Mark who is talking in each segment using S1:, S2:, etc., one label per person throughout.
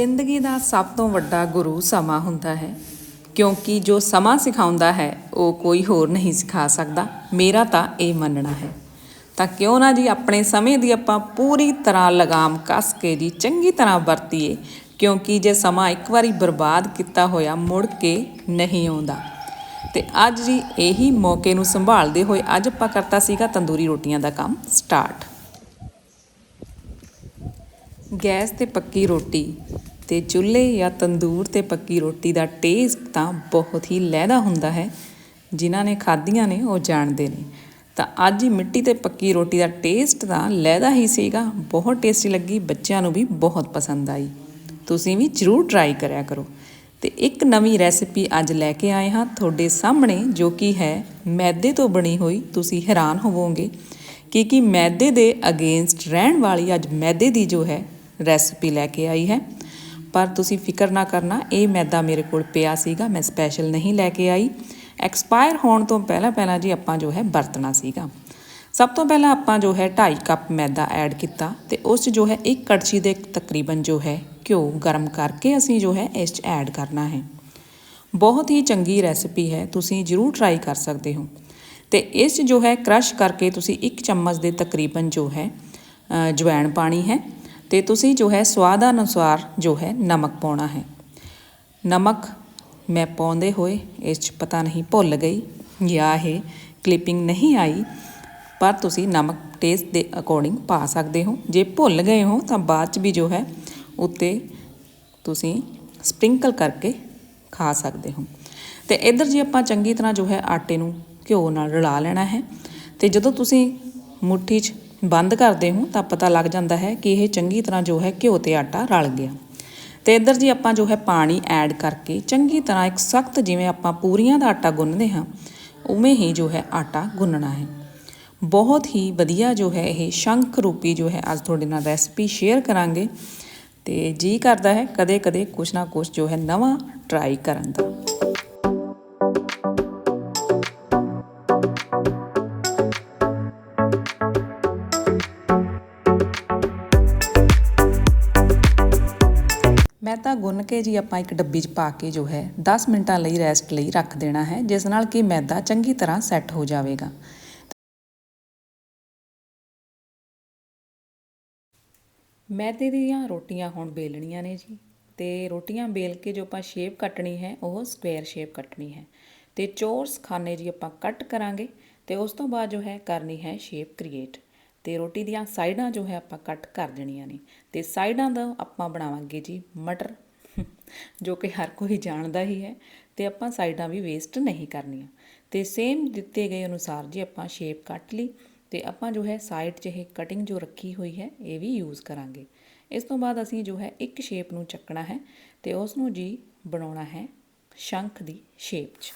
S1: ਜ਼ਿੰਦਗੀ ਦਾ ਸਭ ਤੋਂ ਵੱਡਾ ਗੁਰੂ ਸਮਾਂ ਹੁੰਦਾ ਹੈ, ਕਿਉਂਕਿ ਜੋ ਸਮਾਂ ਸਿਖਾਉਂਦਾ ਹੈ, ਉਹ ਕੋਈ ਹੋਰ ਨਹੀਂ ਸਿਖਾ ਸਕਦਾ। ਮੇਰਾ ਤਾਂ ਇਹ ਮੰਨਣਾ ਹੈ। ਤਾਂ ਕਿਉਂ ਨਾ ਜੀ, ਆਪਣੇ ਸਮੇਂ ਦੀ ਆਪਾਂ ਪੂਰੀ ਤਰ੍ਹਾਂ ਲਗਾਮ ਕੱਸ ਕੇ ਜੀ ਚੰਗੀ ਤਰ੍ਹਾਂ ਵਰਤੀਏ, ਕਿਉਂਕਿ ਜੇ ਸਮਾਂ ਇੱਕ ਵਾਰੀ ਬਰਬਾਦ ਕੀਤਾ ਹੋਇਆ, ਮੁੜ ਕੇ ਨਹੀਂ ਆਉਂਦਾ। ਤੇ ਅੱਜ ਜੀ ਇਹੀ ਮੌਕੇ ਨੂੰ ਸੰਭਾਲਦੇ ਹੋਏ ਅੱਜ ਆਪਾਂ ਕਰਤਾ ਸੀਗਾ ਤੰਦੂਰੀ ਰੋਟੀਆਂ ਦਾ ਕੰਮ ਸਟਾਰਟ। ਗੈਸ ਤੇ ਪੱਕੀ ਰੋਟੀ। ਤੇ ਚੁੱਲ੍ਹੇ ਜਾਂ ਤੰਦੂਰ ਤੇ ਪੱਕੀ ਰੋਟੀ ਦਾ ਟੇਸਟ ਤਾਂ ਬਹੁਤ ਹੀ ਲਹਿਦਾ ਹੁੰਦਾ ਹੈ। ਜਿਨ੍ਹਾਂ ਨੇ ਖਾਧੀਆਂ ਨੇ, ਉਹ ਜਾਣਦੇ ਨੇ। ਤਾਂ ਅੱਜ ਹੀ ਮਿੱਟੀ ਤੇ ਪੱਕੀ ਰੋਟੀ ਦਾ ਟੇਸਟ ਤਾਂ ਲਹਿਦਾ ਹੀ ਸੀਗਾ, ਬਹੁਤ ਟੇਸਟੀ ਲੱਗੀ, ਬੱਚਿਆਂ ਨੂੰ ਵੀ ਬਹੁਤ ਪਸੰਦ ਆਈ। ਤੁਸੀਂ ਵੀ ਜਰੂਰ ਟਰਾਈ ਕਰਿਆ ਕਰੋ। ਤੇ ਇੱਕ ਨਵੀਂ ਰੈਸਿਪੀ ਅੱਜ ਲੈ ਕੇ ਆਏ ਹਾਂ ਤੁਹਾਡੇ ਸਾਹਮਣੇ, ਜੋ ਕਿ ਹੈ ਮੈਦੇ ਤੋਂ ਬਣੀ ਹੋਈ, ਤੁਸੀਂ ਹੈਰਾਨ ਹੋਵੋਗੇ ਕਿ ਕਿ ਮੈਦੇ ਦੇ ਅਗੇਂਸਟ ਰਹਿਣ ਵਾਲੀ ਅੱਜ ਮੈਦੇ ਦੀ ਜੋ ਹੈ ਰੈਸਿਪੀ ਲੈ ਕੇ ਆਈ ਹੈ। ਪਰ ਤੁਸੀਂ ਫਿਕਰ ਨਾ ਕਰਨਾ ਇਹ ਮੈਦਾ ਮੇਰੇ ਕੋਲ ਪਿਆ ਸੀਗਾ ਮੈਂ ਸਪੈਸ਼ਲ ਨਹੀਂ ਲੈ ਕੇ ਆਈ। ਐਕਸਪਾਇਰ ਹੋਣ ਤੋਂ ਪਹਿਲਾਂ ਪਹਿਲਾਂ ਜੀ ਆਪਾਂ ਜੋ ਹੈ ਵਰਤਣਾ ਸੀਗਾ। ਸਭ ਤੋਂ ਪਹਿਲਾਂ ਆਪਾਂ ਜੋ ਹੈ 2.5 ਕੱਪ ਮੈਦਾ ਐਡ ਕੀਤਾ ਤੇ ਉਸ 'ਚ ਜੋ ਹੈ ਇੱਕ ਕੜਛੀ ਦੇ ਤਕਰੀਬਨ ਜੋ ਹੈ ਘਿਓ ਗਰਮ ਕਰਕੇ ਅਸੀਂ ਜੋ ਹੈ ਇਸ 'ਚ ਐਡ ਕਰਨਾ ਹੈ। ਬਹੁਤ ਹੀ ਚੰਗੀ ਰੈਸਿਪੀ ਹੈ ਤੁਸੀਂ ਜਰੂਰ ਟਰਾਈ ਕਰ ਸਕਦੇ ਹੋ। ਤੇ ਇਸ 'ਚ ਜੋ ਹੈ ਕ੍ਰਸ਼ ਕਰਕੇ ਤੁਸੀਂ ਇੱਕ ਚਮਚ ਦੇ ਤਕਰੀਬਨ ਜੋ ਹੈ ਅ, ਜਵੈਣ ਪਾਣੀ ਹੈ। ਤੇ ਤੁਸੀਂ ਜੋ ਹੈ ਸਵਾਦ ਅਨੁਸਾਰ ਜੋ ਹੈ ਨਮਕ ਪਾਉਣਾ ਹੈ। ਨਮਕ ਮੈਂ ਪਾਉਂਦੇ ਹੋਏ ਇਸ 'ਚ ਪਤਾ ਨਹੀਂ ਭੁੱਲ ਗਈ ਜਾਂ ਇਹ ਕਲਿੱਪਿੰਗ ਨਹੀਂ ਆਈ, ਪਰ ਤੁਸੀਂ ਨਮਕ ਟੇਸਟ ਦੇ ਅਕੋਰਡਿੰਗ ਪਾ ਸਕਦੇ ਹੋ। ਜੇ ਭੁੱਲ ਗਏ ਹੋ ਤਾਂ ਬਾਅਦ 'ਚ ਵੀ ਜੋ ਹੈ ਉੱਤੇ ਤੁਸੀਂ ਸਪ੍ਰਿੰਕਲ ਕਰਕੇ ਖਾ ਸਕਦੇ ਹੋ। ਤੇ ਇੱਧਰ ਜੀ ਆਪਾਂ ਚੰਗੀ ਤਰ੍ਹਾਂ ਜੋ ਹੈ ਆਟੇ ਨੂੰ ਘਿਓ ਨਾਲ ਰਲਾ ਲੈਣਾ ਹੈ। ਤੇ ਜਦੋਂ ਤੁਸੀਂ ਮੁੱਠੀ 'ਚ ਬੰਦ ਕਰਦੇ ਹੋ ਤਾਂ ਪਤਾ ਲੱਗ ਜਾਂਦਾ ਹੈ ਕਿ ਇਹ ਚੰਗੀ ਤਰ੍ਹਾਂ ਜੋ ਹੈ ਘਿਓ ਤੇ ਆਟਾ ਰਲ ਗਿਆ। ਤੇ ਇੱਧਰ ਜੀ ਆਪਾਂ ਜੋ ਹੈ ਪਾਣੀ ਐਡ ਕਰਕੇ ਚੰਗੀ ਤਰ੍ਹਾਂ ਇੱਕ ਸਖਤ ਜਿਵੇਂ ਆਪਾਂ ਪੂਰੀਆਂ ਦਾ ਆਟਾ ਗੁੰਨਦੇ ਹਾਂ, ਉਵੇਂ ਹੀ ਜੋ ਹੈ ਆਟਾ ਗੁੰਨਣਾ ਹੈ। ਬਹੁਤ ਹੀ ਵਧੀਆ ਜੋ ਹੈ ਇਹ ਸ਼ੰਖ ਰੂਪੀ ਜੋ ਹੈ ਅੱਜ ਤੁਹਾਡੇ ਨਾਲ ਰੈਸਪੀ ਸ਼ੇਅਰ ਕਰਾਂਗੇ ਤੇ ਜੀ ਕਰਦਾ ਹੈ ਕਦੇ ਕਦੇ ਕੁਛ ਨਾ ਕੁਛ ਜੋ ਹੈ ਨਵਾਂ ਟਰਾਈ ਕਰਨ ਦਾ। ਮੈਂ ਗੁੰਨ ਕੇ ਜੀ ਆਪਾਂ ਇੱਕ ਡੱਬੀ 'ਚ ਪਾ ਕੇ ਜੋ ਹੈ 10 ਮਿੰਟਾਂ ਲਈ ਰੈਸਟ ਲਈ ਰੱਖ ਦੇਣਾ ਹੈ, ਜਿਸ ਨਾਲ ਕਿ ਮੈਦਾ ਚੰਗੀ ਤਰ੍ਹਾਂ ਸੈੱਟ ਹੋ ਜਾਵੇਗਾ। ਮੈਦੇ ਦੀਆਂ ਰੋਟੀਆਂ ਹੁਣ ਬੇਲਣੀਆਂ ਨੇ ਜੀ, ਤੇ ਰੋਟੀਆਂ ਬੇਲ ਕੇ ਜੋ ਆਪਾਂ ਸ਼ੇਪ ਕੱਟਣੀ ਹੈ, ਉਹ ਸਕੁਅਰ ਸ਼ੇਪ ਕੱਟਣੀ ਹੈ। ਤੇ ਚੋਰਸ ਖਾਨੇ ਜੀ ਆਪਾਂ ਕੱਟ ਕਰਾਂਗੇ, ਤੇ ਉਸ ਤੋਂ ਬਾਅਦ ਜੋ ਹੈ ਕਰਨੀ ਹੈ ਸ਼ੇਪ ਕ੍ਰੀਏਟ ਤੇ ਰੋਟੀ ਦੀਆਂ ਸਾਈਡਾਂ ਜੋ ਹੈ ਆਪਾਂ ਕੱਟ ਕਰ ਦੇਣੀਆਂ ਨੇ। ਤੇ ਸਾਈਡਾਂ ਦਾ ਆਪਾਂ ਬਣਾਵਾਂਗੇ ਜੀ ਮਟਰ, ਜੋ ਕਿ ਹਰ ਕੋਈ ਜਾਣਦਾ ਹੀ ਹੈ ਤੇ ਆਪਾਂ ਸਾਈਡਾਂ ਵੀ ਵੇਸਟ ਨਹੀਂ ਕਰਨੀਆਂ। ਤੇ ਸੇਮ ਦਿੱਤੇ ਗਏ ਅਨੁਸਾਰ ਜੀ ਆਪਾਂ ਸ਼ੇਪ ਕੱਟ ਲਈ ਤੇ ਆਪਾਂ ਜੋ ਹੈ ਸਾਈਡ 'ਚ ਇਹ ਕਟਿੰਗ ਜੋ ਰੱਖੀ ਹੋਈ ਹੈ, ਇਹ ਵੀ ਯੂਜ਼ ਕਰਾਂਗੇ। ਇਸ ਤੋਂ ਬਾਅਦ ਅਸੀਂ ਜੋ ਹੈ ਇੱਕ ਸ਼ੇਪ ਨੂੰ ਚੱਕਣਾ ਹੈ ਤੇ ਉਸ ਨੂੰ ਜੀ ਬਣਾਉਣਾ ਹੈ ਸ਼ੰਖ ਦੀ ਸ਼ੇਪ 'ਚ।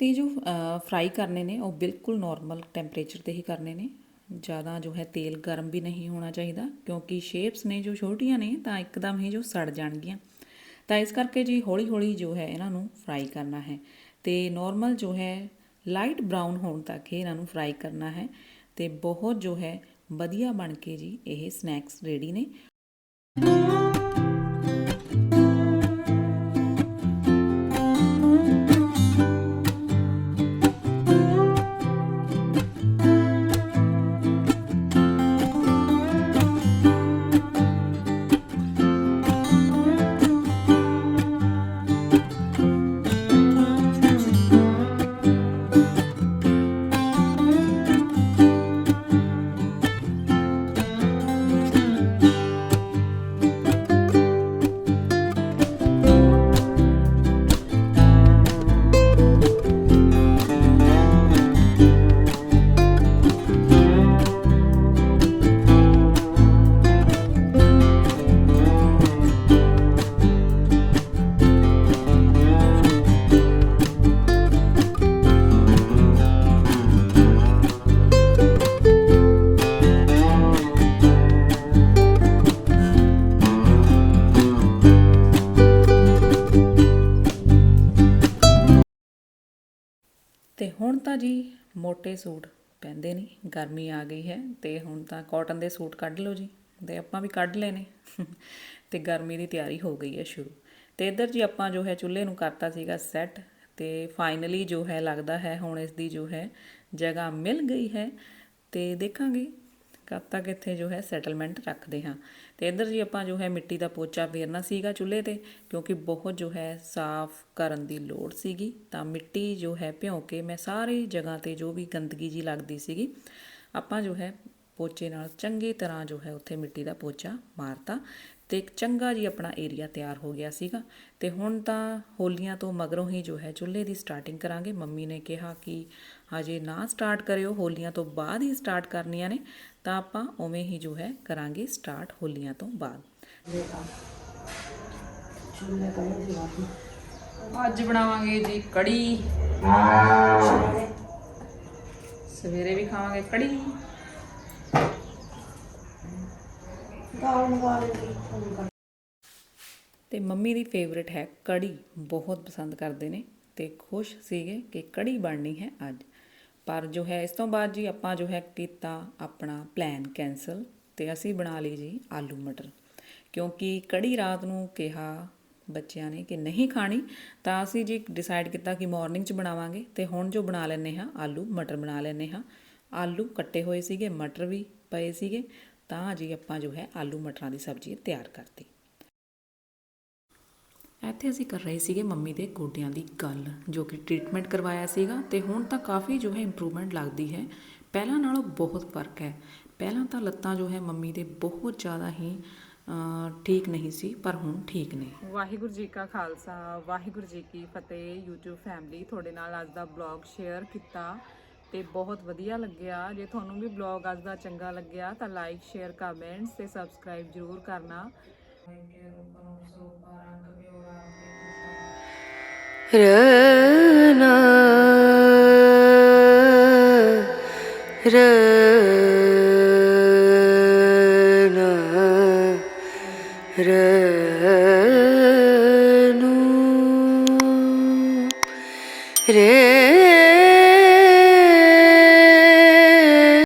S1: ਤੇ ਜੋ ਫਰਾਈ ਕਰਨੇ ਨੇ, ਉਹ ਬਿਲਕੁਲ ਨਾਰਮਲ ਟੈਂਪਰੇਚਰ ਤੇ ਹੀ ਕਰਨੇ ਨੇ। ਜ਼ਿਆਦਾ ਜੋ ਹੈ ਤੇਲ ਗਰਮ ਵੀ ਨਹੀਂ ਹੋਣਾ ਚਾਹੀਦਾ, ਕਿਉਂਕਿ ਸ਼ੇਪਸ ਨੇ ਜੋ ਛੋਟੀਆਂ ਨੇ, ਤਾਂ ਇੱਕਦਮ ਹੀ ਜੋ ਸੜ ਜਾਣਗੀਆਂ। ਤਾਂ ਇਸ ਕਰਕੇ ਜੀ ਹੌਲੀ ਹੌਲੀ ਜੋ ਹੈ ਇਹਨਾਂ ਨੂੰ ਫਰਾਈ ਕਰਨਾ ਹੈ। ਤੇ ਨਾਰਮਲ ਜੋ ਹੈ ਲਾਈਟ ਬ੍ਰਾਊਨ ਹੋਣ ਤੱਕ ਹੀ ਇਹਨਾਂ ਨੂੰ ਫਰਾਈ ਕਰਨਾ ਹੈ। ਤੇ ਬਹੁਤ ਜੋ ਹੈ ਵਧੀਆ ਬਣ ਕੇ ਜੀ ਇਹ ਸਨੈਕਸ ਰੈਡੀ ਨੇ। ਤੇ ਹੁਣ ਤਾਂ ਜੀ ਮੋٹے ਸੂਟ ਪੈਂਦੇ ਨਹੀਂ ਗਰਮੀ ਆ ਗਈ ਹੈ ਤੇ ਹੁਣ ਤਾਂ ਕਾਟਨ ਦੇ ਸੂਟ ਕੱਢ ਲਓ ਜੀ, ਤੇ ਆਪਾਂ ਵੀ ਕੱਢ ਲਏ ਨੇ ਤੇ ਗਰਮੀ ਦੀ ਤਿਆਰੀ ਹੋ ਗਈ ਹੈ ਸ਼ੁਰੂ। ਤੇ ਇੱਧਰ ਜੀ ਆਪਾਂ ਜੋ ਹੈ ਚੁੱਲ੍ਹੇ ਨੂੰ ਕਰਤਾ ਸੀਗਾ ਸੈੱਟ ਤੇ ਫਾਈਨਲੀ ਜੋ ਹੈ ਲੱਗਦਾ ਹੈ, ਹੁਣ ਇਸ ਦੀ ਜੋ ਹੈ ਜਗ੍ਹਾ ਮਿਲ ਗਈ ਹੈ। ਤੇ ਦੇਖਾਂਗੇ ਕਦ ਤੱਕ ਇੱਥੇ ਜੋ ਹੈ ਸੈਟਲਮੈਂਟ ਰੱਖਦੇ ਹਾਂ। ਤੇ ਇੱਧਰ ਜੀ ਆਪਾਂ ਜੋ ਹੈ ਮਿੱਟੀ ਦਾ ਪੋਚਾ ਫੇਰਨਾ ਸੀਗਾ ਚੁੱਲ੍ਹੇ ਤੇ, ਕਿਉਂਕਿ ਬਹੁਤ ਜੋ ਹੈ ਸਾਫ਼ ਕਰਨ ਦੀ ਲੋੜ ਸੀਗੀ, ਤਾਂ ਮਿੱਟੀ ਜੋ ਹੈ ਭਿਉਂ ਕੇ ਮੈਂ ਸਾਰੀ ਜਗ੍ਹਾ ਤੇ ਜੋ ਵੀ ਗੰਦਗੀ ਜੀ ਲੱਗਦੀ ਸੀਗੀ, ਆਪਾਂ ਜੋ ਹੈ ਪੋਚੇ ਨਾਲ ਚੰਗੀ ਤਰ੍ਹਾਂ ਜੋ ਹੈ ਉੱਥੇ ਮਿੱਟੀ ਦਾ ਪੋਚਾ ਮਾਰਤਾ। ਤੇ ਇੱਕ ਚੰਗਾ ਜੀ ਆਪਣਾ ਏਰੀਆ ਤਿਆਰ ਹੋ ਗਿਆ ਸੀਗਾ। ਤੇ ਹੁਣ ਤਾਂ ਹੋਲੀਆਂ ਤੋਂ ਮਗਰੋਂ ਹੀ ਜੋ ਹੈ ਚੁੱਲ੍ਹੇ ਦੀ ਸਟਾਰਟਿੰਗ ਕਰਾਂਗੇ। ਮੰਮੀ ਨੇ ਕਿਹਾ ਕਿ ਹਜੇ ਨਾ ਸਟਾਰਟ ਕਰਿਓ, ਹੋਲੀਆਂ ਤੋਂ ਬਾਅਦ ਹੀ ਸਟਾਰਟ ਕਰਨੀਆਂ ਨੇ। ਤਾਂ ਆਪਾਂ ਉਵੇਂ ਹੀ ਜੋ ਹੈ ਕਰਾਂਗੇ ਸਟਾਰਟ ਹੋਲੀਆਂ ਤੋਂ ਬਾਅਦ। ਅੱਜ ਬਣਾਵਾਂਗੇ ਜੀ ਕੜੀ। ਸਵੇਰੇ ਵੀ ਖਾਵਾਂਗੇ ਕੜੀ। ਤੇ ਮੰਮੀ ਦੀ ਫੇਵਰਿਟ ਹੈ ਕੜੀ, ਬਹੁਤ ਪਸੰਦ ਕਰਦੇ ਨੇ ਤੇ ਖੁਸ਼ ਸੀਗੇ ਕਿ ਕੜੀ ਬਣਨੀ ਹੈ ਅੱਜ। ਪਰ ਜੋ ਹੈ ਇਸ ਤੋਂ ਬਾਅਦ ਜੀ ਆਪਾਂ ਜੋ ਹੈ ਕੀਤਾ ਆਪਣਾ ਪਲਾਨ ਕੈਨਸਲ ਤੇ ਅਸੀਂ ਬਣਾ ਲਈ ਜੀ ਆਲੂ ਮਟਰ। ਕਿਉਂਕਿ ਕੜੀ ਰਾਤ ਨੂੰ ਕਿਹਾ ਬੱਚਿਆਂ ਨੇ ਕਿ ਨਹੀਂ ਖਾਣੀ, ਤਾਂ ਅਸੀਂ ਜੀ ਡਿਸਾਈਡ ਕੀਤਾ ਕਿ ਮਾਰਨਿੰਗ 'ਚ ਬਣਾਵਾਂਗੇ ਤੇ ਹੁਣ ਜੋ ਬਣਾ ਲੈਨੇ ਹਾਂ, ਆਲੂ ਮਟਰ ਬਣਾ ਲੈਨੇ ਹਾਂ। ਆਲੂ ਕੱਟੇ ਹੋਏ ਸੀਗੇ, ਮਟਰ ਵੀ ਪਏ ਸੀਗੇ ਤਾਂ ਜੀ ਆਪਾਂ ਜੋ ਹੈ ਆਲੂ ਮਟਰਾਂ ਦੀ ਸਬਜ਼ੀ ਤਿਆਰ ਕਰਤੀ। ਇੱਥੇ ਅਸੀਂ ਕਰ ਰਹੇ ਸੀਗੇ ਮੰਮੀ ਦੇ ਗੋਡਿਆਂ ਦੀ ਗੱਲ ਜੋ ਕਿ ਟ੍ਰੀਟਮੈਂਟ ਕਰਵਾਇਆ ਸੀਗਾ ਤੇ ਹੁਣ ਤਾਂ ਕਾਫੀ ਜੋ ਹੈ ਇੰਪਰੂਵਮੈਂਟ ਲੱਗਦੀ ਹੈ। ਪਹਿਲਾਂ ਨਾਲੋਂ ਬਹੁਤ ਫ਼ਰਕ ਹੈ। ਪਹਿਲਾਂ ਤਾਂ ਲੱਤਾਂ ਜੋ ਹੈ ਮੰਮੀ ਦੇ ਬਹੁਤ ਜ਼ਿਆਦਾ ਹੀ ਠੀਕ ਨਹੀਂ ਸੀ ਪਰ ਹੁਣ ਠੀਕ ਨੇ।
S2: ਵਾਹਿਗੁਰੂ ਜੀ ਕਾ ਖਾਲਸਾ ਵਾਹਿਗੁਰੂ ਜੀ ਕੀ ਫਤਿਹ। YouTube ਫੈਮਿਲੀ ਤੁਹਾਡੇ ਨਾਲ ਅੱਜ ਦਾ ਬਲੌਗ ਸ਼ੇਅਰ ਕੀਤਾ। ਤੇ ਬਹੁਤ ਵਧੀਆ ਲੱਗਿਆ। ਜੇ ਤੁਹਾਨੂੰ ਵੀ ਬਲੌਗ ਅੱਜ ਦਾ ਚੰਗਾ ਲੱਗਿਆ ਤਾਂ ਲਾਈਕ ਸ਼ੇਅਰ ਕਮੈਂਟਸ ਤੇ ਸਬਸਕ੍ਰਾਈਬ ਜ਼ਰੂਰ ਕਰਨਾ।
S3: ਰਨਾ ਰਨਾ ਰਨੂ ਰੇ